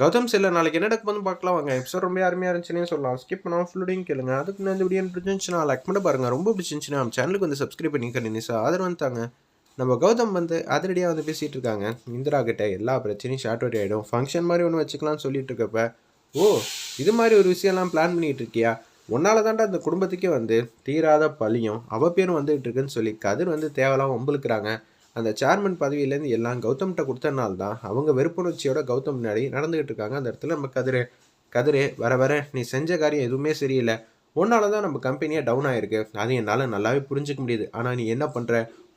கௌதம் சில நாளைக்கு என்ன நடக்கும் வந்து பார்க்கலாம். வாங்க எபிசோட் ரொம்ப அருமையாக இருந்துச்சுன்னே சொல்லலாம். ஸ்கிப் பண்ணாமல் ஃபுல்லுடையும் கேளுங்க. அதுக்கு முன்னாடி இந்த வீடியோ பிடிச்சிருந்துச்சுன்னா லைக் பண்ண பாருங்கள் ரொம்ப பிடிச்சிருந்துச்சுன்னா நம்ம சேனலுக்கு வந்து சப்ஸ்கிரைப் பண்ணிக்க நிசா ஆதரவு தாங்க நம்ம கௌதம் வந்து அதிரடியாக வந்து பேசிகிட்டு இருக்காங்க. இந்திரா கிட்ட எல்லா பிரச்சனையும் ஷார்ட் அவுட் ஆகிடும் ஃபங்க்ஷன் மாதிரி ஒன்று வச்சுக்கலாம்னு சொல்லிட்டு இருக்கப்ப ஓ இது மாதிரி ஒரு விஷயம்லாம் பிளான் பண்ணிட்டு இருக்கியா? உன்னால தாண்டா அந்த குடும்பத்துக்கே வந்து தீராத பழியும். அவ பேரும் வந்துகிட்டு இருக்குன்னு சொல்லி கதிர் வந்து தேவலாம் ஒம்புலுக்குறாங்க அந்த சேர்மன் பதவியிலேருந்து எல்லாம் கௌதம்கிட்ட கொடுத்தனால தான் அவங்க வெறுப்புணர்ச்சியோட கௌதம் முன்னாடி நடந்துகிட்டு இருக்காங்க. அந்த இடத்துல நம்ம கதிரே கதிரே வர வர நீ செஞ்ச காரியம் எதுவுமே சரியில்லை. உன்னால தான் நம்ம கம்பெனியே டவுன் ஆயிருக்கு. அது என்னால் நல்லாவே புரிஞ்சுக்க முடியுது. ஆனால் நீ என்ன பண்ணுற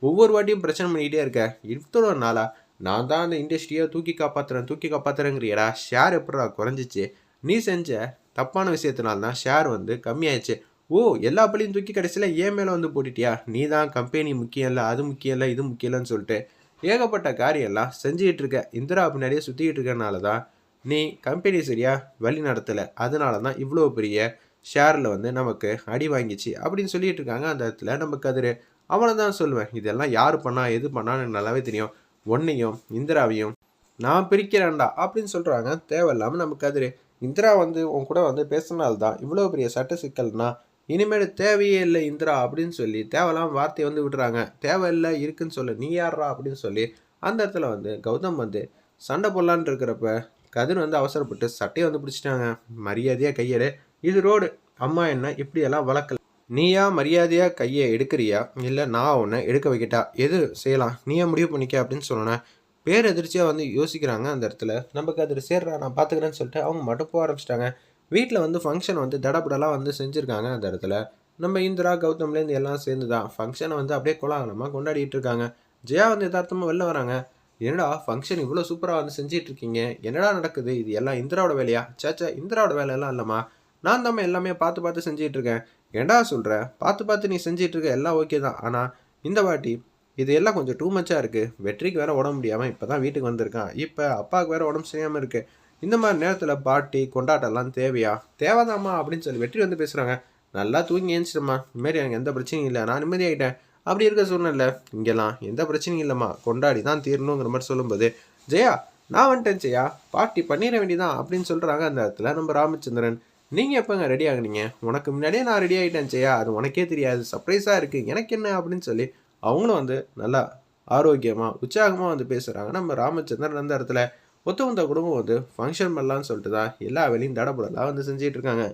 ஒவ்வொரு வாட்டியும் பிரச்சனை பண்ணிக்கிட்டே இருக்க. இவ்வளோ நாளா நான் தான் அந்த இண்டஸ்ட்ரியை தூக்கி காப்பாத்துறேன் தூக்கி காப்பாற்றுறேங்கிறியடா ஷேர் எப்படா குறைஞ்சிச்சு? நீ செஞ்ச தப்பான விஷயத்தினால்தான் ஷேர் வந்து கம்மியாயிடுச்சு. ஓ எல்லா பள்ளியும் தூக்கி கடைசியில் ஏன் மேலே வந்து போட்டுட்டியா? நீ தான் கம்பெனி முக்கியம் இல்லை அது முக்கியம் இல்லை இது முக்கியம் இல்லைன்னு சொல்லிட்டு ஏகப்பட்ட காரியெல்லாம் செஞ்சுக்கிட்டு இருக்க. இந்திரா பின்னாடியே சுற்றிக்கிட்டு இருக்கனால தான் நீ கம்பெனி சரியாக வழி நடத்தலை. அதனால தான் இவ்வளோ பெரிய ஷேரில் வந்து நமக்கு அடி வாங்கிச்சு அப்படின்னு சொல்லிட்டு இருக்காங்க. அந்த இடத்துல நம்ம கதிர். அவனை தான் சொல்லுவேன் இதெல்லாம் யார் பண்ணா எது பண்ணான்னு நல்லாவே தெரியும். ஒன்னையும் இந்திராவையும் நான் பிரிக்கிறேன்டா அப்படின்னு சொல்கிறாங்க தேவையில்லாமல் நம்ம கதிர். இந்திரா வந்து உன் கூட வந்து பேசினால்தான் இவ்வளோ பெரிய சட்ட சிக்கல்னா இனிமேல் தேவையே இல்லை இந்திரா அப்படின்னு சொல்லி தேவையில்லாம வார்த்தையை வந்து விடுறாங்க தேவையில்லை இருக்குன்னு சொல்லு நீ யாரா அப்படின்னு சொல்லி அந்த இடத்துல வந்து கௌதம் வந்து சண்டை போடலான்னு இருக்கிறப்ப கதிர் வந்து அவசரப்பட்டு சட்டையை வந்து பிடிச்சிட்டாங்க. மரியாதையாக கையெடு இது ரோடு அம்மா என்ன இப்படியெல்லாம் வளர்க்கல. நீயா மரியாதையாக கையை எடுக்கிறியா? இல்லை நான் உன்னை எடுக்க வைக்கிட்டா? எது செய்யலாம்? நீயே முடிவு பண்ணிக்க அப்படின்னு சொன்னேன் பேர் எதிர்ச்சியாக வந்து யோசிக்கிறாங்க அந்த இடத்துல. நம்ம கதிர் சேர்றா நான் பார்த்துக்கிறேன்னு சொல்லிட்டு அவங்க மட்டும் போக ஆரம்பிச்சிட்டாங்க. வீட்டில் வந்து ஃபங்க்ஷன் வந்து தடபுடலாக வந்து செஞ்சுருக்காங்க அந்த இடத்துல. நம்ம இந்திரா கௌதம்லேருந்து எல்லாம் சேர்ந்து தான் ஃபங்க்ஷனை வந்து அப்படியே கோலாகலமாக கொண்டாடிட்டு இருக்காங்க. ஜெயா வந்து யதார்த்தமாக வெளில வராங்க. என்னடா ஃபங்க்ஷன் இவ்வளோ சூப்பராக வந்து செஞ்சிட்டு இருக்கீங்க? என்னடா நடக்குது? இது எல்லாம் இந்திராவோட வேலையா? சேச்சா இந்திராவோட வேலையெல்லாம் இல்லைம்மா. நான் தான் எல்லாமே பார்த்து பார்த்து செஞ்சிட்டு இருக்கேன். ஏண்டா சொல்கிற பார்த்து பார்த்து நீ செஞ்சிட்டு இருக்க எல்லாம் ஓகே தான். ஆனால் இந்த வாட்டி இது எல்லாம் கொஞ்சம் டூ மச்சாக இருக்குது வெற்றிக்கு வேறு உடம்பு முடியாமல் இப்போ தான் வீட்டுக்கு வந்திருக்கான். இப்போ அப்பாவுக்கு வேறு உடம்பு சரியாமல் இருக்குது இந்த மாதிரி நேரத்தில் பாட்டி கொண்டாட்டம்லாம் தேவையா? தேவைதாம்மா அப்படின்னு சொல்லி வெற்றி வந்து பேசுகிறாங்க நல்லா தூங்கி ஏஞ்சிட்டம்மா இந்தமாரி எனக்கு எந்த பிரச்சனையும் இல்லை. நான் நிம்மதியாகிட்டேன் அப்படி இருக்க சூழ்நிலை இங்கெல்லாம் எந்த பிரச்சனையும் இல்லைம்மா. கொண்டாடி தான் தீரணுங்கிற மாதிரி சொல்லும்போது ஜெயா நான் வந்துட்டேன் ஜெயா. பாட்டி பண்ணிட வேண்டியதான் அப்படின்னு சொல்கிறாங்க அந்த இடத்துல நம்ம ராமச்சந்திரன். நீங்கள் எப்போங்க ரெடி ஆகுனீங்க? உனக்கு முன்னாடியே நான் ரெடி ஆகிட்டேன் ஜெயா. அது உனக்கே தெரியாது. சர்ப்ரைஸாக இருக்குது எனக்கு என்ன? அப்படின்னு சொல்லி அவங்களும் வந்து நல்லா ஆரோக்கியமாக உற்சாகமாக வந்து பேசுகிறாங்க நம்ம ராமச்சந்திரன் அந்த இடத்துல. ஒத்து வந்த குடும்பம் வந்து ஃபங்க்ஷன் பண்ணலான்னு சொல்லிட்டு தான் எல்லா வேலையும் தடபடலாம் வந்து செஞ்சிகிட்ருக்காங்க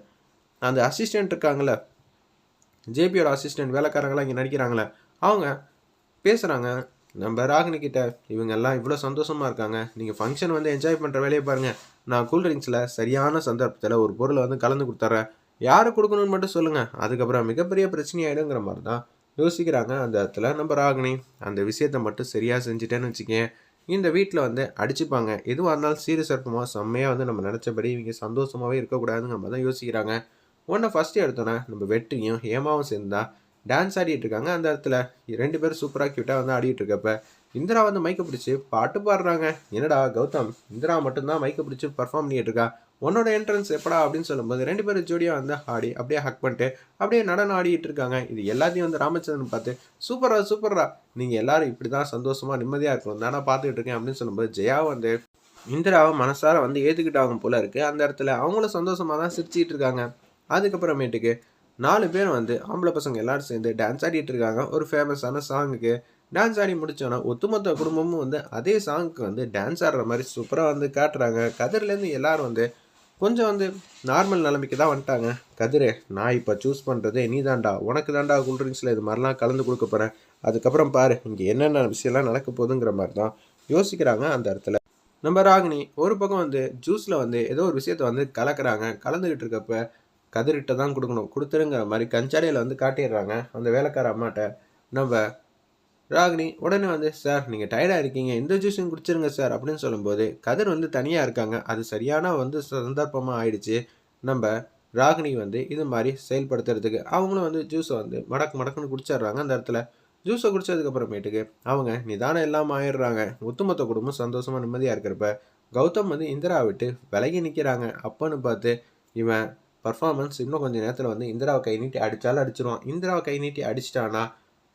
அந்த அசிஸ்டண்ட் இருக்காங்களே ஜேபியோட அசிஸ்டண்ட் வேலைக்காரங்களாம் இங்கே நடிக்கிறாங்களே அவங்க பேசுகிறாங்க நம்ம ராகினி கிட்ட இவங்க எல்லாம் இவ்வளோ சந்தோஷமாக இருக்காங்க நீங்கள் ஃபங்க்ஷன் வந்து என்ஜாய் பண்ணுற வேலையை பாருங்கள் நான் கூல்ட்ரிங்க்ஸில் சரியான சந்தர்ப்பத்தில் ஒரு பொருளை வந்து கலந்து கொடுத்துட்றேன் யார் கொடுக்கணும்னு மட்டும் சொல்லுங்கள் அதுக்கப்புறம் மிகப்பெரிய பிரச்சனையாயிடுங்கிற மாதிரி தான் யோசிக்கிறாங்க அந்த இடத்துல நம்ம ராகினி. அந்த விஷயத்தை மட்டும் சரியாக செஞ்சுட்டேன்னு வச்சுக்கேன் இந்த வீட்டில் வந்து அடிச்சுப்பாங்க. எதுவாக இருந்தாலும் சீர சர்ப்பமாக செம்மையாக வந்து நம்ம நினச்சபடி இவங்க சந்தோஷமாகவே இருக்கக்கூடாதுங்கிற மாதிரி தான் யோசிக்கிறாங்க. ஒன்று ஃபஸ்ட்டு எடுத்தோன்னா நம்ம வெற்றியும் ஹேமாவும் சேர்ந்தா டான்ஸ் ஆடிட்டு இருக்காங்க அந்த இடத்துல. ரெண்டு பேரும் சூப்பராக க்யூட்டாக வந்து ஆடிட்டு இருக்கப்ப இந்திரா வந்து மைக்கை பிடிச்சி பாட்டு பாடுறாங்க. என்னடா கௌதம்? இந்திரா மட்டும்தான் மைக்கை பிடிச்சி பர்ஃபார்ம் பண்ணிட்டு இருக்கா? உன்னோட என்ட்ரன்ஸ் எப்படா அப்படின்னு சொல்லும்போது ரெண்டு பேரும் ஜோடியாக வந்து ஆடி அப்படியே ஹக் பண்ணிட்டு அப்படியே நடனம் ஆடிட்டு இருக்காங்க. இது எல்லாத்தையும் வந்து ராமச்சந்திரன் பார்த்து சூப்பரா சூப்பரா நீங்கள் எல்லாரும் இப்படி தான் சந்தோஷமாக நிம்மதியாக இருக்கணும். தானே பார்த்துக்கிட்டு இருக்கேன் அப்படின்னு சொல்லும்போது ஜெயா வந்து இந்திராவை மனசார வந்து ஏற்றுக்கிட்டாங்க போல இருக்குது அந்த இடத்துல அவங்களும் சந்தோஷமாக தான் சிரிச்சிட்டு இருக்காங்க. அதுக்கப்புறமேட்டுக்கு நாலு பேர் வந்து ஆம்பளை பசங்க எல்லாரும் சேர்ந்து டான்ஸ் ஆடிட்டு இருக்காங்க. ஒரு ஃபேமஸான சாங்குக்கு டான்ஸ் ஆடி முடித்தோன்னா ஒட்டுமொத்த குடும்பமும் வந்து அதே சாங்குக்கு வந்து டான்ஸ் ஆடுற மாதிரி சூப்பராக வந்து காட்டுறாங்க. கதிர்லேருந்து எல்லாரும் வந்து கொஞ்சம் வந்து நார்மல் நிலைமைக்கு தான் வந்துட்டாங்க. கதிரே நான் இப்போ சூஸ் பண்ணுறதே நீ தாண்டா உனக்கு தாண்டா கூல்ட்ரிங்க்ஸில் இது மாதிரிலாம் கலந்து கொடுக்க போகிறேன் அதுக்கப்புறம் பாரு இங்கே என்னென்ன விஷயம்லாம் நடக்க போகுதுங்கிற மாதிரி தான் யோசிக்கிறாங்க அந்த இடத்துல. நம்ம ராகினி ஒரு பக்கம் வந்து ஜூஸில் வந்து ஏதோ ஒரு விஷயத்த வந்து கலக்கிறாங்க. கலந்துக்கிட்டு இருக்கப்ப கதிரிட்ட தான் கொடுக்கணும். கொடுத்துருங்கிற மாதிரி கஞ்சாடையில் வந்து காட்டிடுறாங்க அந்த வேலைக்கார அம்மாட்ட. நம்ம ராகினி உடனே வந்து சார் நீங்கள் டயர்டாக இருக்கீங்க. எந்த ஜூஸையும் குடிச்சிருங்க சார். அப்படின்னு சொல்லும்போது கதிர் வந்து தனியாக இருக்காங்க. அது சரியான வந்து சந்தர்ப்பமாக ஆயிடுச்சு. நம்ம ராகினி வந்து இது மாதிரி செயல்படுத்துறதுக்கு அவங்களும் வந்து ஜூஸை வந்து மடக்கு மடக்குன்னு குடிச்சிடுறாங்க அந்த இடத்துல. ஜூஸை குடித்ததுக்கப்புறமேட்டுக்கு அவங்க நிதானம் எல்லாம் ஆயிடுறாங்க. ஒத்துமொத்த குடும்பம் சந்தோஷமாக நிம்மதியாக இருக்கிறப்ப கௌதம் வந்து இந்திரா விட்டு விலகி நிற்கிறாங்க அப்போன்னு பார்த்து இவன் பர்ஃபார்மன்ஸ் இன்னும் கொஞ்சம் நேரத்தில் வந்து இந்திராவை கை நீட்டி அடித்தாலும் அடிச்சிருவான். இந்திராவை கை நீட்டி அடிச்சிட்டான்னா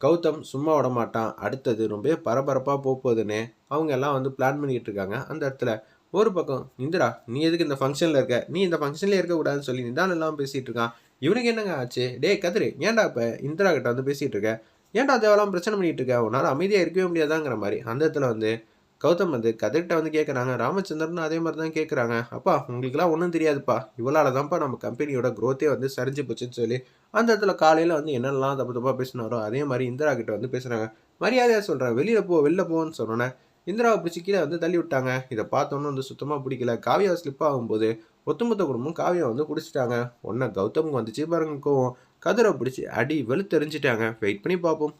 கௌதம் சும்மா விட மாட்டான் அடுத்தது ரொம்ப பரபரப்பாக போகுதுன்னு அவங்க எல்லாம் வந்து பிளான் பண்ணிக்கிட்டு இருக்காங்க. அந்த இடத்துல ஒரு பக்கம் இந்திரா நீ எதுக்கு இந்த ஃபங்க்ஷனில் இருக்க? நீ இந்த ஃபங்க்ஷன்லேயே இருக்கக்கூடாதுன்னு சொல்லி நிதானம் இல்லாமல் பேசிகிட்டு இருக்கான். இவனுக்கு என்னங்க ஆச்சு? டேய் கதிரு ஏன்டா இப்போ இந்திரா கிட்ட வந்து பேசிகிட்டு இருக்க? ஏன்டா தேவலாம் பிரச்சனை பண்ணிகிட்டு இருக்க? உன்னால் அமைதியாக இருக்கவே முடியாதாங்கிற மாதிரி. அந்த இடத்துல வந்து கௌதம் வந்து கதிர்கிட்ட வந்து கேட்குறாங்க ராமச்சந்திரன் அதே மாதிரி தான் கேட்குறாங்க அப்பா உங்களுக்குலாம் ஒன்றும் தெரியாதுப்பா. இவளால தான்ப்பா நம்ம கம்பெனியோட க்ரோத்தே வந்து சரிஞ்சு போச்சுன்னு சொல்லி அந்த இடத்துல காலையில் வந்து என்னெல்லாம் தப்பு தப்பாக பேசினாரோ அதே மாதிரி இந்திரா கிட்ட வந்து பேசுகிறாங்க மரியாதையாக சொல்கிறேன் வெளியில் போ வெளில போன்னு சொன்னோன்னே இந்திராவை பிடிச்சி கீழே வந்து தள்ளி விட்டாங்க. இதை பார்த்தோன்னே வந்து சுத்தமாக பிடிக்கல. காவியா ஸ்லிப் ஆகும்போது ஒத்துமொத்த குடும்பம் காவியா வந்து பிடிச்சிட்டாங்க ஒன்றை கௌதமுக்கு வந்துச்சு பாருங்க கோவம். கதிரை பிடிச்சி அடி வெளுத்தெறிஞ்சிட்டாங்க. வெயிட் பண்ணி பார்ப்போம்.